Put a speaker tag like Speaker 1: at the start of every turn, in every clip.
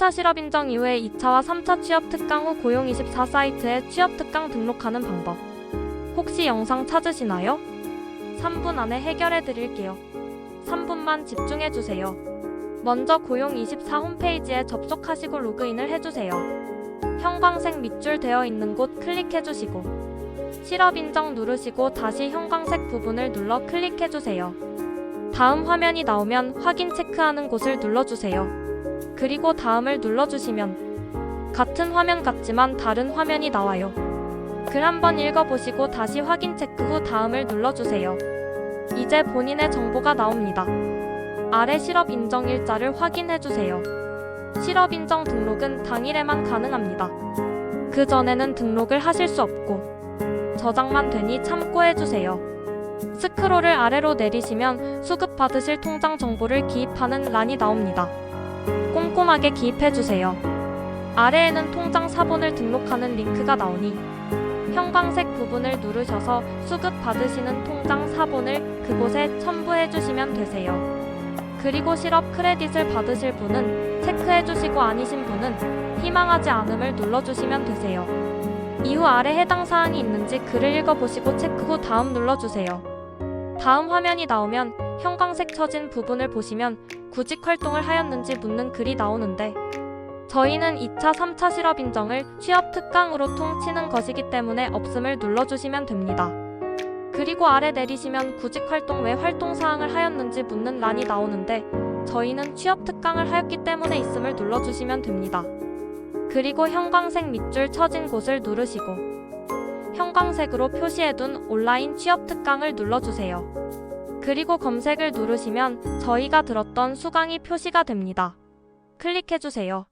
Speaker 1: 3차 실업 인정 이후에 2차와 3차 취업 특강 후 고용24 사이트에 취업 특강 등록하는 방법. 혹시 영상 찾으시나요? 3분 안에 해결해 드릴게요. 3분만 집중해 주세요. 먼저 고용24 홈페이지에 접속하시고 로그인을 해주세요. 형광색 밑줄 되어 있는 곳 클릭해 주시고 실업 인정 누르시고 다시 형광색 부분을 눌러 클릭해 주세요. 다음 화면이 나오면 확인 체크하는 곳을 눌러주세요. 그리고 다음을 눌러주시면 같은 화면 같지만 다른 화면이 나와요. 글 한번 읽어보시고 다시 확인 체크 후 다음을 눌러주세요. 이제 본인의 정보가 나옵니다. 아래 실업 인정 일자를 확인해주세요. 실업 인정 등록은 당일에만 가능합니다. 그 전에는 등록을 하실 수 없고 저장만 되니 참고해주세요. 스크롤을 아래로 내리시면 수급 받으실 통장 정보를 기입하는 란이 나옵니다. 꼼꼼하게 기입해주세요. 아래에는 통장 사본을 등록하는 링크가 나오니 형광색 부분을 누르셔서 수급 받으시는 통장 사본을 그곳에 첨부해 주시면 되세요. 그리고 실업 크레딧을 받으실 분은 체크해 주시고 아니신 분은 희망하지 않음을 눌러주시면 되세요. 이후 아래 해당 사항이 있는지 글을 읽어보시고 체크 후 다음 눌러주세요. 다음 화면이 나오면 형광색 쳐진 부분을 보시면 구직 활동을 하였는지 묻는 글이 나오는데 저희는 2차, 3차 실업 인정을 취업 특강으로 통치는 것이기 때문에 없음을 눌러주시면 됩니다. 그리고 아래 내리시면 구직 활동 외 활동 사항을 하였는지 묻는 란이 나오는데 저희는 취업 특강을 하였기 때문에 있음을 눌러주시면 됩니다. 그리고 형광색 밑줄 쳐진 곳을 누르시고 형광색으로 표시해둔 온라인 취업 특강을 눌러주세요. 그리고 검색을 누르시면 저희가 들었던 수강이 표시가 됩니다. 클릭해주세요.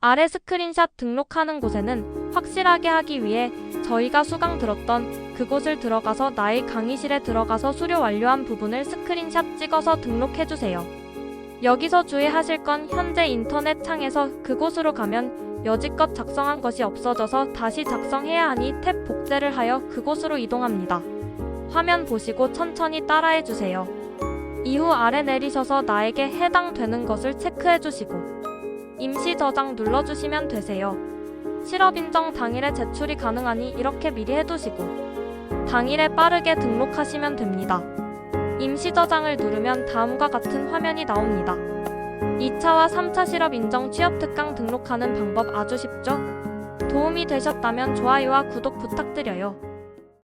Speaker 1: 아래 스크린샷 등록하는 곳에는 확실하게 하기 위해 저희가 수강 들었던 그곳을 들어가서 나의 강의실에 들어가서 수료 완료한 부분을 스크린샷 찍어서 등록해주세요. 여기서 주의하실 건 현재 인터넷 창에서 그곳으로 가면 여지껏 작성한 것이 없어져서 다시 작성해야 하니 탭 복제를 하여 그곳으로 이동합니다. 화면 보시고 천천히 따라해 주세요. 이후 아래 내리셔서 나에게 해당되는 것을 체크해 주시고 임시 저장 눌러주시면 되세요. 실업 인정 당일에 제출이 가능하니 이렇게 미리 해두시고 당일에 빠르게 등록하시면 됩니다. 임시 저장을 누르면 다음과 같은 화면이 나옵니다. 2차와 3차 실업 인정 취업 특강 등록하는 방법 아주 쉽죠? 도움이 되셨다면 좋아요와 구독 부탁드려요.